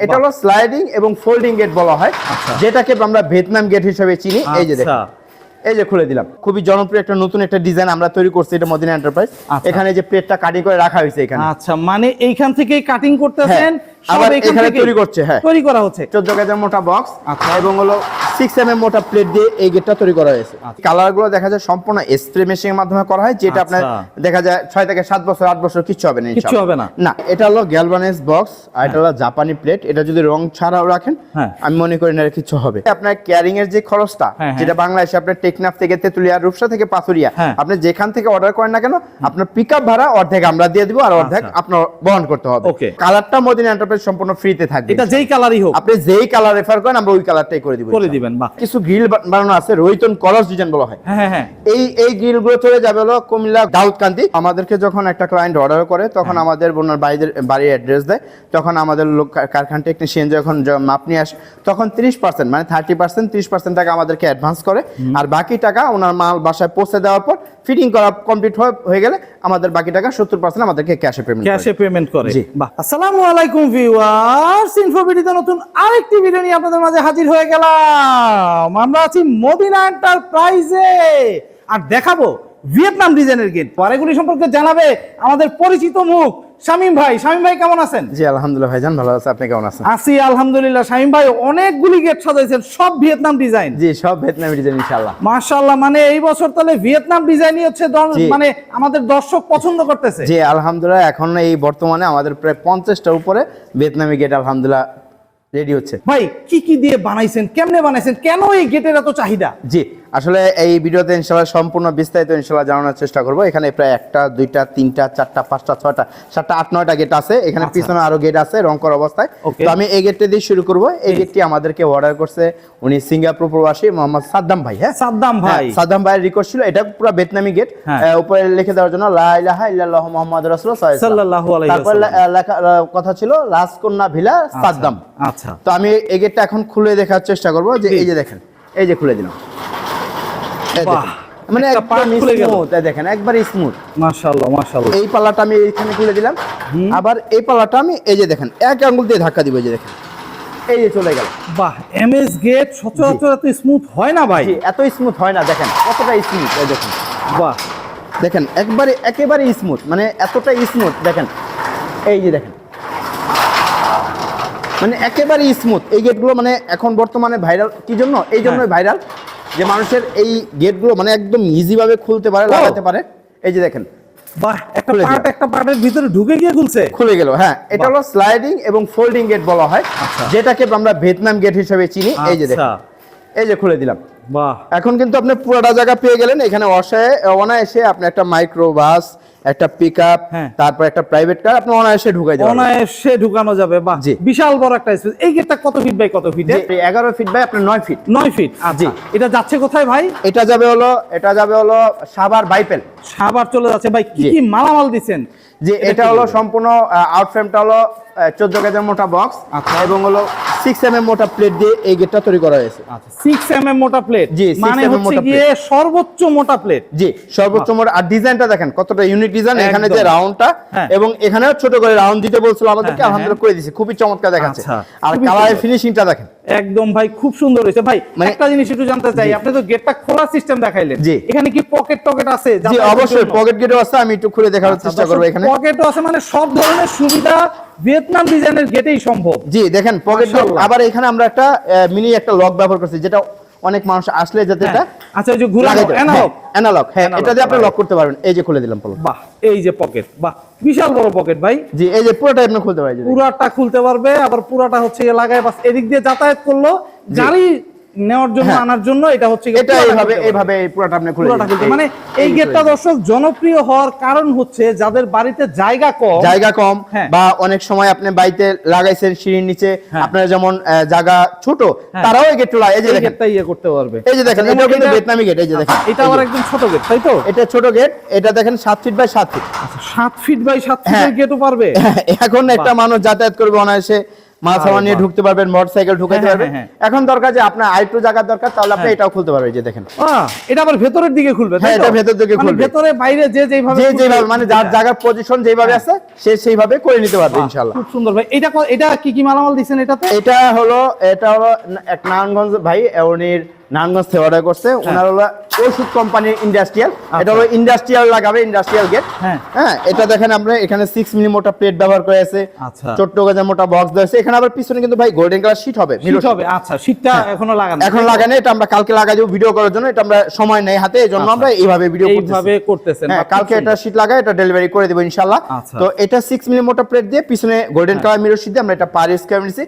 এটা হলো স্লাইডিং এবং ফোল্ডিং গেট বলা হয় আচ্ছা। যেটাকে আমরা ভিয়েতনাম গেট হিসেবে চিনি এই যে দেখুন আচ্ছা। এই যে খুলে দিলাম খুবই জনপ্রিয় একটা নতুন একটা ডিজাইন আমরা তৈরি করছি এটা মদিনা এন্টারপ্রাইজ আচ্ছা। এখানে যে প্লেটটা কাটিং করে রাখা হয়েছে এখানে আচ্ছা মানে এইখান থেকেই কাটিং করতেছেন হ্যাঁ, সব আবার এখানে তৈরি করছে, হ্যাঁ। তৈরি করা হচ্ছে 14 গজের মোটা বক্স আচ্ছা। এবং হলো সিক্স এম মোটা প্লেট দিয়ে এই গেটটা তৈরি করা হয়েছে আচ্ছা। কালারগুলো দেখা যায় সম্পূর্ণ স্প্রে মেশিনের মাধ্যমে করা হয় যেটা আপনার আচ্ছা। দেখা যায় ছয় থেকে সাত বছর আট বছর কিচ্ছু হবে না ইনশাআল্লাহ। হবে না। না এটা হলো গ্যালভানাইজ বক্স আর এটা হলো জাপানি প্লেট এটা যদি রং ছাড়াও রাখেন হ্যাঁ। আমি মনে করি না কিছু হবে আপনার ক্যারিং এর যে খরচটা হ্যাঁ, হ্যাঁ। যেটা বাংলাদেশে আপনার টেকনাফ থেকে তেতুলিয়া রূপসা থেকে পাথুরিয়া হ্যাঁ। আপনি যেখান থেকে অর্ডার করেন না কেন আপনার পিক আপ ভাড়া অর্ধেক আমরা দিয়ে দিব আর অর্ধেক আচ্ছা। আপনার বহন করতে হবে কালারটা মদিনা এন্টারপ্রাইজ সম্পূর্ণ ফ্রিতে থাকবে এটা যেই কালারই হোক আপনি যেই কালার রেফার করেন আমরা ওই কালারটাই করে দিব করে দিবেন বাহ। কিছু গ্রিল বানানো আছে রোহিতন কলার ডিজাইন বলা হয়। হ্যাঁ হ্যাঁ হ্যাঁ। এই এই গ্রিলগুলো চলে যাবে হলো কুমিল্লা দাউদকান্দি। আমাদেরকে যখন একটা ক্লায়েন্ট অর্ডার করে তখন হ্যাঁ। আমাদের ওনার বাড়িদের বাড়ির অ্যাড্রেস দেয়। তখন আমাদের লোক কারখানা টেকনিশিয়ান যখন মাপ নিয়ে আসে তখন তিরিশ পার্সেন্ট মানে থার্টি পার্সেন্ট ত্রিশ পার্সেন্ট টাকা আমাদেরকে অ্যাডভান্স করে। আর বাকি টাকা ওনার মাল বাসায় পৌঁছে দেওয়ার পর ফিটিং করা কমপ্লিট হয়ে গেলে আমাদের বাকি টাকা সত্তর পার্সেন্ট আমাদেরকে ক্যাশে পেমেন্ট ক্যাশে পেমেন্ট করে। জি। আসসালামু আলাইকুম ভিউয়ার্স ইনফোভিডিতে নতুন আরেকটি ভিডিও নিয়ে আপনাদের মাঝে হাজির হয়ে গেলাম। আমরা আছি মদিনা এন্টারপ্রাইজে। আর দেখাবো ভিয়েতনাম ডিজাইনের গেট পরেগুলি সম্পর্কে জানাবে আমাদের পরিচিত মুখ শামিম ভাই। শামিম ভাই কেমন আছেন? জি আলহামদুলিল্লাহ ভাইজান ভালো আছে। আপনি কেমন আছেন? আছি আলহামদুলিল্লাহ। শামিম ভাই অনেকগুলি গেট সাজাইছেন সব ভিয়েতনাম ডিজাইন। জি সব ভিয়েতনামি ডিজাইন ইনশাআল্লাহ। মাশাআল্লাহ মানে এই বছর তাহলে ভিয়েতনাম ডিজাইনই হচ্ছে মানে আমাদের দর্শক পছন্দ করতেছে। জি আলহামদুলিল্লাহ এখন এই বর্তমানে আমাদের প্রায় পঞ্চাশটার উপরে ভিয়েতনামি গেট আলহামদুলিল্লাহ রেডি হচ্ছে। ভাই কি কি দিয়ে বানাইছেন কেমনে বানাইছেন কেন এই গেটের এত চাহিদা? জি আসলে এই ভিডিওতে ইনশাল্লাহ সম্পূর্ণ বিস্তারিত ইনশাল্লাহ জানানোর চেষ্টা করব। এখানে প্রায় একটা দুইটা তিনটা চারটা পাঁচটা ছয়টা সাতটা আট নয়টা গেট আছে। এখানে আচ্ছা। পিছনে আরও গেট আছে রংকর অবস্থায়। তো আমি এই গেটটা দিয়ে শুরু করব। এই গেটটি আমাদেরকে অর্ডার করছে উনি সিঙ্গাপুর প্রবাসী মোহাম্মদ সাদ্দাম ভাই হ্যাঁ? সাদ্দাম ভাই। হ্যাঁ, সাদ্দাম ভাইয়ের রিকোয়েস্ট ছিল। এটা পুরো ভিয়েতনামি গেট হ্যাঁ। উপরে লিখে দেওয়ার জন্য লা ইলাহা ইল্লাল্লাহু মুহাম্মাদুর রাসূলুল্লাহ সাল্লাল্লাহু আলাইহি তারপর লেখা কথা ছিল রাজকন্যা ভিলা সাদ্দাম। আচ্ছা। তো আমি এই গেটটা এখন খুলে দেখার চেষ্টা করব যে এই যে দেখেন এই যে খুলে দিলাম। মানে দেখেন একবার স্মুথ মাশাআল্লাহ মাশাআল্লাহ। এই পাল্লাটা আমি এইখানে খুলে দিলাম। আবার এই পাল্লাটা আমি এই যে দেখেন এক আঙ্গুল দিয়ে ধাক্কা দিব এই যে দেখেন। এই যে চলে গেল। বাহ এমএস গেট সচরাচর এত স্মুথ হয় না ভাই। এত স্মুথ হয় না দেখেন কতটা স্মুথ এই দেখেন। বাহ। দেখেন একবারে একেবারে স্মুথ মানে এতটা স্মুথ দেখেন। এই যে দেখেন। মানে একেবারে স্মুথ এই গেটগুলো মানে এখন বর্তমানে ভাইরাল কি জন্য? এই জন্যই হ্যাঁ। ভাইরাল যে মানুষের এই গেটগুলো মানে একদম ইজি ভাবে খুলতে পারে লাগাতে পারে। এই যে দেখেন বাহ একটা খুলে পার্ট একটা পার্টের ভিতরে ঢুকে গিয়ে খুলছে। খুলে গেল হ্যাঁ। এটা হলো স্লাইডিং এবং ফোল্ডিং গেট বলা হয় আচ্ছা। যেটাকে আমরা ভিয়েতনাম গেট হিসেবে চিনি। এই যে দেখেন আচ্ছা। এই যে খুলে দিলাম। বাহ। এখন কিন্তু আপনি পুরোটা জায়গা পেয়ে গেলেন। এখানে অসায় অনায়াসে আপনি একটা মাইক্রো বাস একটা পিক আপ হ্যাঁ। তারপর একটা প্রাইভেট কার আপনি অনায়াসে ঢুকাই যাবেন অনায়াসে ঢুকানো যাবে বাহ। বিশাল বড় একটা স্পেস এই গেটটা কত ফিট বাই কত ফিট এগারো ফিট বাই আপনার নয় ফিট নয় ফিট জি। এটা যাচ্ছে কোথায় ভাই? এটা যাবে হলো এটা যাবে হলো সাভার বাইপেল। সাভার চলে যাচ্ছে। ভাই কি কি মালামাল দিবেন যে এটা হলো? সম্পূর্ণ আউট ফ্রেমটা হলো চোদ্দ কেজির মোটা বক্স আচ্ছা। এবং হলো সিক্স এম এম মোটা প্লেট দিয়ে এই গেটটা তৈরি করা হয়েছে। আচ্ছা সিক্স এম এম মোটা প্লেট জি, মানে হচ্ছে গিয়ে সর্বোচ্চ মোটা প্লেট জি সর্বোচ্চ মোটা। আর ডিজাইনটা দেখেন কতটা ইউনিক ডিজাইন এখানে যে। রাউন্ডটা হ্যাঁ। এবং এখানেও ছোট করে রাউন্ড দিতে বলছিল আমাদেরকে হ্যাঁ, আলহামদুলিল্লাহ করে দিয়েছে। খুবই চমৎকার দেখাচ্ছে। আচ্ছা, আর কালারের। ফিনিশিংটা দেখেন। একদম ভাই খুব সুন্দর হয়েছে। ভাই মানে- একটা জিনিস একটু জানতে চাই আপনি তো গেটটা খোলা সিস্টেম দেখাইলেন। এখানে কি পকেট টকেট আছে? জি অবশ্যই পকেট গেটও আছে আমি একটু খুলে দেখার চেষ্টা করব এখানে। পকেটও আছে মানে সব ধরনের সুবিধা ভিয়েতনাম ডিজাইনের গেটেই সম্ভব। জি দেখেন পকেট আবার এখানে আমরা একটা মিনি একটা লক ব্যবহার করছি যেটা অনেক মানুষ আসলে যাতে এটা আচ্ছা এই যে ঘুরানো লাগাই অ্যানালগ হ্যাঁ, অ্যানালগ হ্যাঁ এটা দিয়ে আপনি লক করতে পারবেন এই যে খুলে দিলাম বাহ এই যে পকেট বাহ বিশাল বড় পকেট ভাই। জি এই যে পুরোটা আপনি খুলতে পারবেন পুরোটা খুলতে পারবে আবার পুরোটা হচ্ছে গিয়ে লাগায়। বাস এদিক দিয়ে যাতায়াত করল। গাড়ি নেওয়ার জন্য হ্যাঁ। আনার জন্য এটা হচ্ছে এটা এইভাবে এইভাবে এই পুরোটা আপনি খুলে মানে এই গেটটা দর্শক জনপ্রিয় হওয়ার কারণ হচ্ছে যাদের বাড়িতে জায়গা কম জায়গা কম হ্যাঁ। বা অনেক সময় আপনি বাড়িতে লাগাইছেন সিঁড়ির নিচে হ্যাঁ। আপনার যেমন জায়গা ছোট। তারাও এই গেটটা এই যে দেখেন। গেটটা ইয়ে করতে পারবে। এই যে দেখেন আচ্ছা, যেমন কিন্তু এটা- ভিয়েতনামি গেট এই যে দেখেন। এটা আবার একদম ছোট গেট তাই তো? এটা ছোট গেট এটা দেখেন সাত ফিট বাই সাত ফিট সাত ফিট বাই সাত হ্যাঁ। ফিটের গেটও পারবে? এখন একটা মানুষ যাতায়াত করবে অনায়াসে। মাল সামান নিয়ে ঢুকতে পারবেন মোটরসাইকেল ঢুকাতে হ্যাঁ, পারবেন। হ্যাঁ, এখন দরকার যে আপনার আরেকটু দরকার তাহলে আপনি হ্যাঁ। এটাও খুলতে পারবেন যে দেখেন। এটা আবার ভেতরের দিকে খুলবে হ্যাঁ, এটা ভেতর দিকে মানে খুলবে। ভেতরে বাইরে যে যেভাবে যে যেভাবে মানে যার জায়গার পজিশন যেভাবে আছে সে সেইভাবে করে নিতে পারবে ইনশাআল্লাহ। খুব সুন্দর ভাই। এটা এটা কি কি মালামাল দিচ্ছেন এটাতে? এটা হলো এটা হলো এক নারায়ণগঞ্জ ভাই উনি নারায়ণগঞ্জ থেকে অর্ডার করছে। ওনার হলো ওষুধ কোম্পানির ইন্ডাস্ট্রিয়াল এটা হলো ইন্ডাস্ট্রিয়াল লাগাবে ইন্ডাস্ট্রিয়াল গেট হ্যাঁ। হ্যাঁ এটা দেখেন আমরা এখানে সিক্স মিলি মোটা প্লেট ব্যবহার করে আছে। আচ্ছা। ছোট্ট গাছের মোটা বক্স দিয়েছে এখানে আবার পিছনে কিন্তু ভাই গোল্ডেন কালার শীট হবে হবে আচ্ছা শীতটা এখনও লাগানো হ্যাঁ। এখন লাগানো এটা আমরা কালকে লাগাই দেবো ভিডিও করার জন্য। এটা আমরা সময় নেই হাতে এই জন্য আচ্ছা। আমরা এইভাবে ভিডিও এইভাবে করতেছেন হ্যাঁ কালকে এটা। শীট লাগাই এটা ডেলিভারি করে দেবো ইনশাল্লাহ আচ্ছা। তো এটা সিক্স মিলি মোটা প্লেট দিয়ে পিছনে গোল্ডেন কালার মিরর শীট দিয়ে আমরা এটা পার স্কোয়ার নিছি।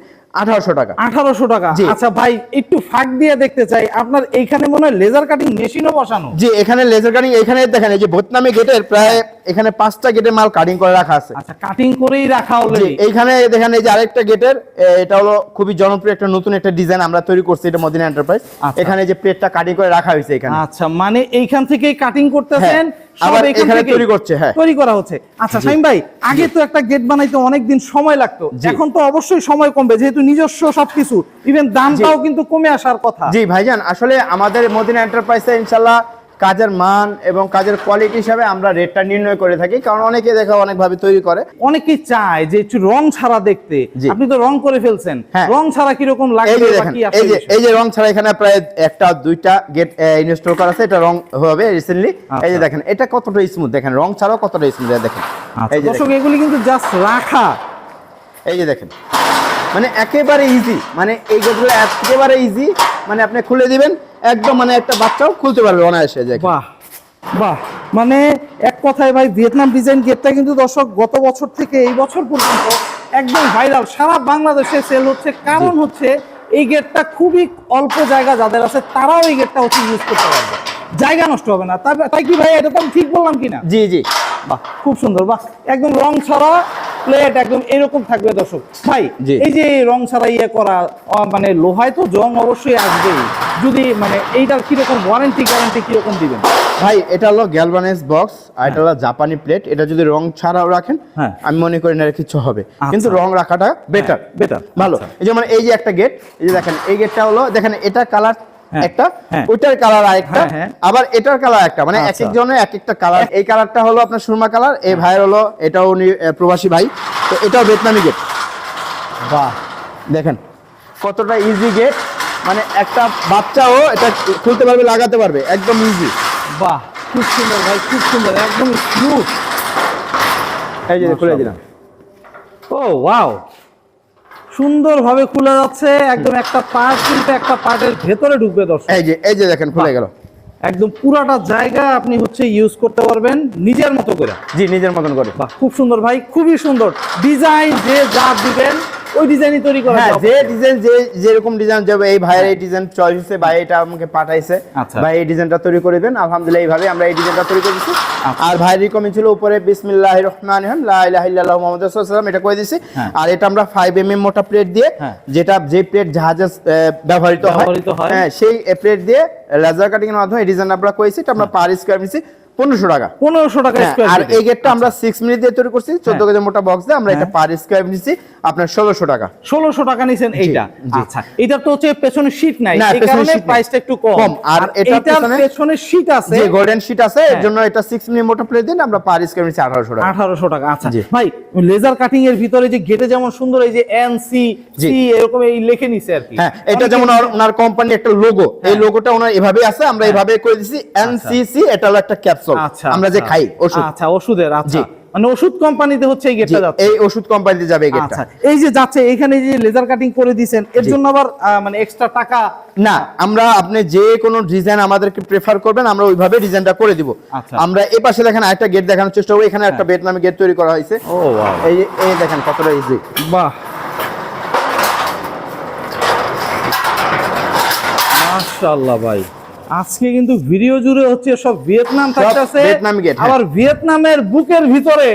টাকা। আঠারোশো টাকা। আচ্ছা ভাই একটু ফাঁক দিয়ে দেখতে চাই। আপনার এইখানে মনে হয় লেজার কাটিং মেশিনও বসানো। জি এখানে লেজার কাটিং এখানে দেখেন এই যে ভোতনামি গেটের প্রায় এখানে পাঁচটা গেটের মাল কাটিং করে রাখা আছে। আচ্ছা কাটিং করেই রাখা জি অলরেডি এইখানে দেখেন এই যে আরেকটা গেটের এটা হলো খুবই জনপ্রিয় একটা নতুন একটা ডিজাইন আমরা তৈরি করছি এটা মদিনা এন্টারপ্রাইজ আচ্ছা। এখানে যে প্লেটটা কাটিং করে রাখা হয়েছে এখানে। আচ্ছা মানে এইখান থেকেই কাটিং করতেছেন হ্যাঁ, আবার এখানে তৈরি করছে, হ্যাঁ। তৈরি করা হচ্ছে। আচ্ছা শাইম ভাই আগে তো একটা গেট বানাইতে অনেক দিন সময় লাগতো। এখন তো অবশ্যই সময় কমবে যেহেতু নিজস্ব সবকিছু ইভেন দামটাও কিন্তু কমে আসার কথা। জি ভাইজান আসলে আমাদের মদিনা এন্টারপ্রাইজে ইনশাল্লাহ কাজের মান এবং কাজের কোয়ালিটি হিসাবে আমরা রেটটা নির্ণয় করে থাকি। কারণ অনেকে দেখা অনেকভাবে তৈরি করে। অনেকেই চায় যে একটু রং ছাড়া দেখতে। আপনি তো রং করে ফেলছেন। হ্যাঁ। রং ছাড়া কীরকম দেখেন এই যে এই যে রং ছাড়া এখানে প্রায় একটা দুইটা গেট ইনস্টল করা আছে। এটা রং হবে রিসেন্টলি এই যে আচ্ছা। দেখেন এটা কতটা স্মুথ দেখেন রং ছাড়াও কতটা স্মুথ দেখেন। আচ্ছা, এই যে দর্শক দেখেন, এগুলি কিন্তু জাস্ট রাখা। এই যে দেখেন। মানে একেবারে ইজি মানে এই গেটগুলো একেবারে ইজি মানে আপনি খুলে দিবেন একদম মানে একটা বাচ্চাও খুলতে পারবে অনায়াসে দেখেন। বাহ বাহ। মানে এক কথায় ভাই ভিয়েতনাম ডিজাইন গেটটা কিন্তু দর্শক গত বছর থেকে এই বছর পর্যন্ত একদম ভাইরাল সারা বাংলাদেশে সেল হচ্ছে। কারণ হচ্ছে এই গেটটা খুবই অল্প জায়গা যাদের আছে তারাও এই গেটটা হচ্ছে ইউজ করতে পারবে। জায়গা নষ্ট হবে না। তাই তাই কি ভাই এটা তো আমি ঠিক বললাম কিনা? জি জি। বাহ খুব সুন্দর। বাহ একদম রং ছাড়া প্লেট একদম এরকম থাকবে দর্শক। ভাই এই যে রং ছাড়া ইয়ে করা মানে লোহায় তো জং অবশ্যই আসবেই। যদি মানে এইটার কীরকম ওয়ারেন্টি গ্যারান্টি কীরকম দিবেন? ভাই এটা হলো গ্যালভানাইজ বক্স আর এটা হলো জাপানি প্লেট এটা যদি রং ছাড়াও রাখেন হ্যাঁ। আমি মনে করি না কিছু হবে। কিন্তু রং রাখাটা বেটার বেটার ভালো। আচ্ছা। এই যেমন এই যে একটা গেট এই যে দেখেন এই গেটটা হলো দেখেন এটা কালার হ্যাঁ, একটা হ্যাঁ। ওইটার কালার আরেকটা হ্যাঁ, হ্যাঁ। আবার এটার কালার একটা মানে এক আচ্ছা। একজনের এক একটা কালার এই কালারটা হলো আপনার সুরমা কালার এই ভাইয়ের হলো এটাও উনি প্রবাসী ভাই। তো এটাও ভিয়েতনামি গেট বাহ। দেখেন কতটা ইজি গেট মানে একটা বাচ্চাও এটা খুলতে পারবে লাগাতে পারবে একদম ইজি বাহ খুব সুন্দর ভাই খুব সুন্দর একদম স্মুথ এই যে খুলে দিলাম। ও ওয়াও সুন্দরভাবে খুলে যাচ্ছে একদম একটা পার্ট কিন্তু একটা পার্টের ভেতরে ঢুকবে দর্শক। এই যে এই যে দেখেন খুলে গেল। একদম পুরাটা জায়গা আপনি হচ্ছে ইউজ করতে পারবেন নিজের মতো করে। জি নিজের মতন করে। খুব সুন্দর ভাই খুবই সুন্দর। ডিজাইন যে যা দিবেন ওই ডিজাইনই তৈরি করা হ্যাঁ যে ডিজাইন যে যেরকম ডিজাইন যাবে এই ভাইয়ের এই ডিজাইন চয়েস হয়েছে ভাই এটা আমাকে পাঠাইছে আচ্ছা। ভাই এই ডিজাইনটা তৈরি করে দেন আলহামদুলিল্লাহ এইভাবে আমরা এই ডিজাইনটা তৈরি করে দিচ্ছি। আর ভাইয়ের রিকমেন্ড ছিল উপরে বিসমিল্লাহ রহমান রহিম লা ইলাহা ইল্লাল্লাহু মুহাম্মাদুর রাসূলুল্লাহ এটা করে দিছি হ্যাঁ। আর এটা আমরা 5 এমএম মোটা প্লেট দিয়ে হ্যাঁ। যেটা যে প্লেট জাহাজে ব্যবহৃত হয় ব্যবহৃত হয়। হ্যাঁ সেই প্লেট দিয়ে লেজার কাটিং এর মাধ্যমে এই ডিজাইন আমরা করেছি এটা আমরা পার স্কয়ার নিছি 1500 টাকা। পনেরোশো টাকা হ্যাঁ, আর এই গেটটা আমরা 6 মিনিট দিয়ে তৈরি করছি 14 কেজি মোটা বক্স দিয়ে আমরা এটা হ্যাঁ। পার স্কয়ার নিছি আপনার 1600 টাকা। ষোলোশো টাকা নিছেন এইটা। আচ্ছা এটা তো হচ্ছে পেছনে শীট নাই। এই কারণে প্রাইসটা একটু কম। আর এটার পেছনে- শীট আছে। যে গোল্ডেন শিট আছে এর হ্যাঁ। জন্য এটা 6 মিনিট মোটা প্লেট দিন আমরা পার স্কয়ার নিছি 1800 টাকা। আঠারোশো টাকা আচ্ছা। ভাই লেজার কাটিং এর ভিতরে যে গেটে যেমন সুন্দর এই যে এন সি সি এরকম এই লিখে নিছে আর কি। হ্যাঁ এটা যেমন ওনার কোম্পানি একটা লোগো এই লোগোটা ওনার এভাবে আছে আমরা এভাবে করে দিছি এনসিসি এটা হলো একটা ক্যাপসুল আচ্ছা আমরা যে আচ্ছা। খাই ওষুধ। আচ্ছা ওষুধের আচ্ছা। মানে ওষুধ কোম্পানিতে হচ্ছে এই গেটটা যাচ্ছে। এই ওষুধ কোম্পানিতে যাবে এই গেটটা আচ্ছা এই যে যাচ্ছে এখানে যে লেজার কাটিং করে দিয়েছেন এর জন্য আবার মানে এক্সট্রা টাকা? না আমরা আপনি যে কোনো ডিজাইন আমাদেরকে প্রেফার করবেন আমরা ওইভাবে ডিজাইনটা করে দিব। আমরা এই পাশে দেখেন আরেকটা গেট দেখানোর চেষ্টা করব এখানে একটা ভিয়েতনামি গেট তৈরি করা হয়েছে। ও এই এই দেখেন কতটা ইজি বাহ। মাশাআল্লাহ ভাই। আজকে কিন্তু ভিডিও জুড়ে হচ্ছে সব ভিয়েতনাম থাকতেছে হ্যাঁ। আবার ভিয়েতনামের বুকের ভিতরে।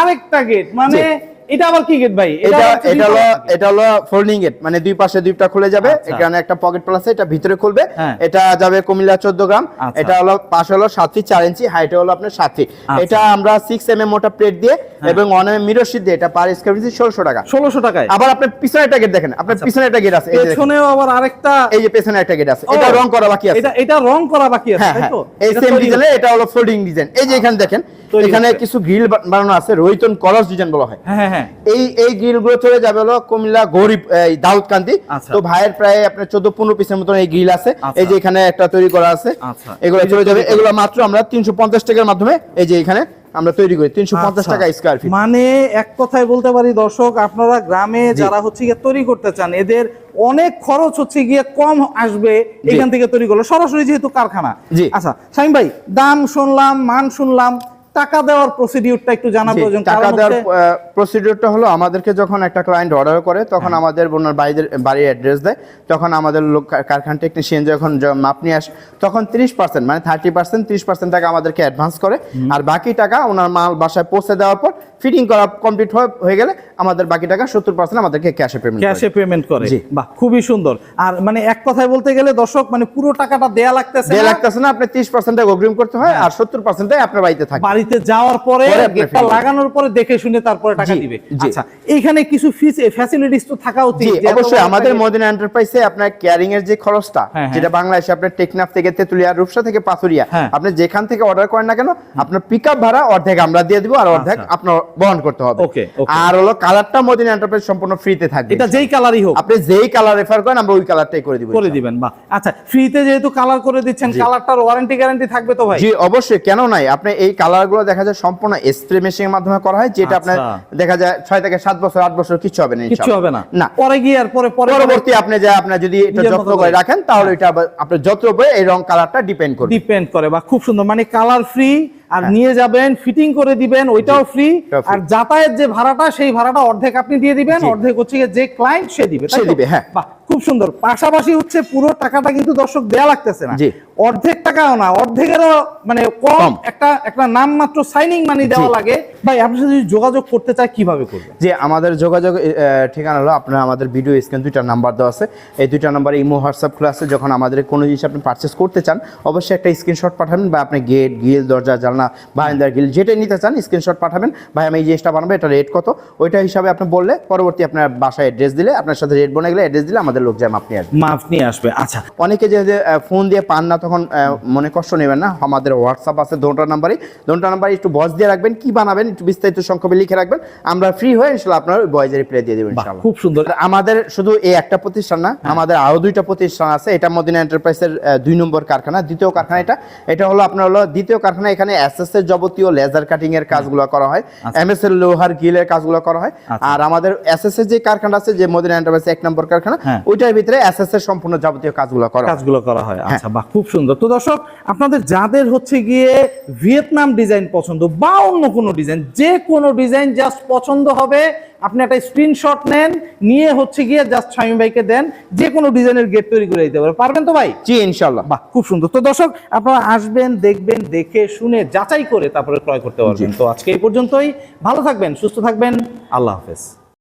আরেকটা গেট মানে এটা আবার কি গেট ভাই? এটা এটা হলো এটা হলো ফোল্ডিং গেট মানে দুই পাশে দুইটা খুলে যাবে আচ্ছা। এখানে একটা পকেট প্লাস এটা ভিতরে খুলবে। হ্যাঁ। এটা যাবে কুমিল্লা চোদ্দ গ্রাম। আচ্ছা। এটা হলো পাশ হলো সাত ফিট চার ইঞ্চি হাইট হলো আপনার সাত ফিট আচ্ছা। এটা আমরা সিক্স এম এম মোটা প্লেট দিয়ে এবং ওয়ান এম মিরর শীট দিয়ে এটা পার স্কোয়ার ফিট ষোলোশো টাকা। ষোলোশো টাকায়? আবার আপনার পিছনে একটা গেট দেখেন। আপনার পিছনে একটা গেট আছে পেছনেও আবার আরেকটা এই যে পেছনে একটা গেট আছে। এটা রং করা বাকি আছে। এটা এটা রং করা বাকি আছে হ্যাঁ তাই হ্যাঁ। তো? এই সেম ডিজাইনে এটা হলো ফোল্ডিং ডিজাইন এই যে এখানে দেখেন এখানে কিছু গ্রিল বানানো আছে রোহিতন কলাস ডিজাইন বলা হয় হ্যাঁ। হ্যাঁ। এই এই গ্রিলগুলো চলে যাবে হলো কুমিল্লা গরিব এই দাউদকান্দি। আচ্ছা। তো ভাইয়ের প্রায় আপনার চোদ্দ পনেরো পিসের মতন এই গ্রিল আছে। আচ্ছা। এই যে এখানে একটা তৈরি করা আছে। আচ্ছা। এগুলো চলে যাবে। এগুলো মাত্র আমরা তিনশো পঞ্চাশ টাকার মাধ্যমে এই যে এখানে আমরা তৈরি করি। তিনশো পঞ্চাশ। টাকা স্কোয়ার ফিট মানে এক কথায় বলতে পারি দর্শক আপনারা গ্রামে যারা হচ্ছে গিয়ে তৈরি করতে চান এদের অনেক খরচ হচ্ছে গিয়ে কম আসবে এখান থেকে তৈরি করল। সরাসরি যেহেতু কারখানা। আচ্ছা শামিম ভাই দাম শুনলাম মান শুনলাম টাকা দেওয়ার প্রসিডিউরটা একটু জানা প্রয়োজন টাকা দেওয়ার প্রসিডিউরটা হলো আমাদেরকে যখন একটা ক্লায়েন্ট অর্ডার করে তখন হ্যাঁ। আমাদের ওনার বাড়ির বাড়ির অ্যাড্রেস দেয়। তখন আমাদের লোক কারখানা টেকনিশিয়ান যখন মাপ নিয়ে আসে তখন তিরিশ পার্সেন্ট মানে থার্টি পার্সেন্ট তিরিশ পার্সেন্ট টাকা আমাদেরকে অ্যাডভান্স করে। আর বাকি টাকা ওনার মাল বাসায় পৌঁছে দেওয়ার পর ফিটিং করা কমপ্লিট হয়ে গেলে আমাদের বাকি টাকা সত্তর পার্সেন্ট আমাদেরকে ক্যাশে পেমেন্ট ক্যাশে পেমেন্ট করে। জি। বাহ খুবই সুন্দর। আর মানে এক কথায় বলতে গেলে দর্শক মানে পুরো টাকাটা দেয়া লাগতেছে দেয়া না। লাগতেছে না আপনি তিরিশ পার্সেন্ট অগ্রিম করতে হয় আর সত্তর পার্সেন্টাই আপনার বাড়িতে থাকে। বাড়িতে যাওয়ার পরে গেটটা লাগানোর পরে দেখে শুনে তারপরে টাকা দিবে। আচ্ছা এখানে কিছু ফিস ফ্যাসিলিটিস তো থাকা উচিত অবশ্যই আমাদের মদিনা এন্টারপ্রাইজে আপনার কেয়ারিং এর যে খরচটা হ্যাঁ, হ্যাঁ। যেটা বাংলাদেশে আপনার টেকনাফ থেকে তেতুলিয়া রূপসা থেকে পাথুরিয়া হ্যাঁ। আপনি যেখান থেকে অর্ডার করেন না কেন আপনার পিক আপ ভাড়া অর্ধেক আমরা দিয়ে দিব আর অর্ধেক আচ্ছা। আপনার বহন করতে হবে. আর হলো কালারটা মদিনা এন্টারপ্রাইজ সম্পূর্ণ ফ্রিতে থাকবে এটা যেই কালারই হোক। আপনি যেই কালার রেফার করেন আমরা ওই কালারটাই করে দিব করে দিবেন বা আচ্ছা ফ্রিতে যেহেতু কালার করে দিচ্ছেন কালারটার ওয়ারেন্টি গ্যারান্টি থাকবে তো ভাই? জি অবশ্যই। কেন নাই? আপনি এই কালার গুলো দেখা যায় সম্পূর্ণ স্প্রে মেশিনের মাধ্যমে করা হয় যেটা আপনার আচ্ছা। দেখা যায় ছয় থেকে সাত বছর আট বছর কিছু হবে না কিছু হবে না। না। পরে গিয়ে আর পরে পরে পরবর্তী আপনি যে আপনার যদি এটা যত্ন করে করে। রাখেন তাহলে এটা আবার আপনার যত্ন উপরে এই রং কালারটা ডিপেন্ড করবে। ডিপেন্ড করে বা খুব সুন্দর। মানে কালার ফ্রি আর নিয়ে যাবেন ফিটিং করে দিবেন ওইটাও ফ্রি হ্যাঁ। আর যাতায়াত যে ভাড়াটা সেই ভাড়াটা অর্ধেক আপনি দিয়ে দিবেন। অর্ধেক হচ্ছে যে ক্লায়েন্ট সে দিবে সে দিবে, হ্যাঁ। খুব সুন্দর। পাশাপাশি হচ্ছে পুরো টাকাটা কিন্তু দর্শক দেয়া লাগতেছে না। অর্ধেক টাকাও না অর্ধেকেরও মানে কম। একটা একটা নাম মাত্র সাইনিং মানি দেওয়া লাগে। ভাই আপনার সাথে যদি যোগাযোগ করতে চায় কীভাবে করবে যে আমাদের যোগাযোগ ঠিকানা হলো আপনার আমাদের ভিডিও স্ক্রিন দুইটা নাম্বার দেওয়া আছে। এই দুইটা নাম্বারে ইমো হোয়াটসঅ্যাপ খোলা আছে যখন আমাদের কোনো জিনিস আপনি পারচেস করতে চান অবশ্যই একটা স্ক্রিনশট পাঠাবেন বা আপনি গেট গিল দরজা জানলা বারান্দার গিল। যেটাই নিতে চান স্ক্রিনশট পাঠাবেন। ভাই আমি এই জিনিসটা বানাবো এটা রেট কত? ওইটা হিসাবে আপনি বললে পরবর্তী আপনার বাসায় অ্যাড্রেস দিলে আপনার সাথে রেট বনে গেলে অ্যাড্রেস দিলে আমাদের লোক যায় আপনি আসবেন মাপ নিয়ে আসবে আচ্ছা। অনেকে যে ফোন দিয়ে পান না তখন মনে কষ্ট নেবেন না। আমাদের হোয়াটসঅ্যাপ আছে দোনটা নাম্বারে দোনটা নাম্বারে একটু বয়স দিয়ে রাখবেন কি বানাবেন একটু বিস্তারিত সংক্ষেপে লিখে রাখবেন। আমরা ফ্রি হয়ে ইনশাল্লাহ আপনার বয়সের রিপ্লাই দিয়ে দেবেন খুব সুন্দর। আমাদের শুধু এই একটা প্রতিষ্ঠান না আমাদের আরও দুইটা প্রতিষ্ঠান আছে। এটা মদিনা এন্টারপ্রাইজের দুই নম্বর কারখানা দ্বিতীয় কারখানা এটা। এটা হলো আপনার হলো দ্বিতীয় কারখানা এখানে এসএস এর যাবতীয় লেজার কাটিং এর কাজগুলো করা হয় এমএস এর লোহার গিলের কাজগুলো করা হয় আচ্ছা। আর আমাদের এসএস এর যে কারখানা আছে যে মদিনা এন্টারপ্রাইজ এক নম্বর কারখানা হ্যাঁ। ওইটার ভিতরে এসএস এর সম্পূর্ণ যাবতীয় কাজগুলো করা কাজগুলো করা হয় হ্যাঁ। আচ্ছা বাহ খুব সুন্দর তো দর্শক আপনাদের যাদের হচ্ছে গিয়ে ভিয়েতনাম ডিজাইন পছন্দ বা অন্য কোনো ডিজাইন যে কোনো ডিজাইন জাস্ট পছন্দ হবে আপনি একটা স্ক্রিনশট নেন নিয়ে হচ্ছে গিয়ে জাস্ট স্বামী ভাইকে দেন যে কোনো ডিজাইনের গেট তৈরি করে দিতে পারবেন পারবেন তো ভাই? জি ইনশাল্লাহ বাহ খুব সুন্দর। তো দর্শক আপনারা আসবেন দেখবেন দেখে শুনে যাচাই করে তারপরে ক্রয় করতে পারবেন। তো আজকে এই পর্যন্তই। ভালো থাকবেন সুস্থ থাকবেন। আল্লাহ হাফেজ।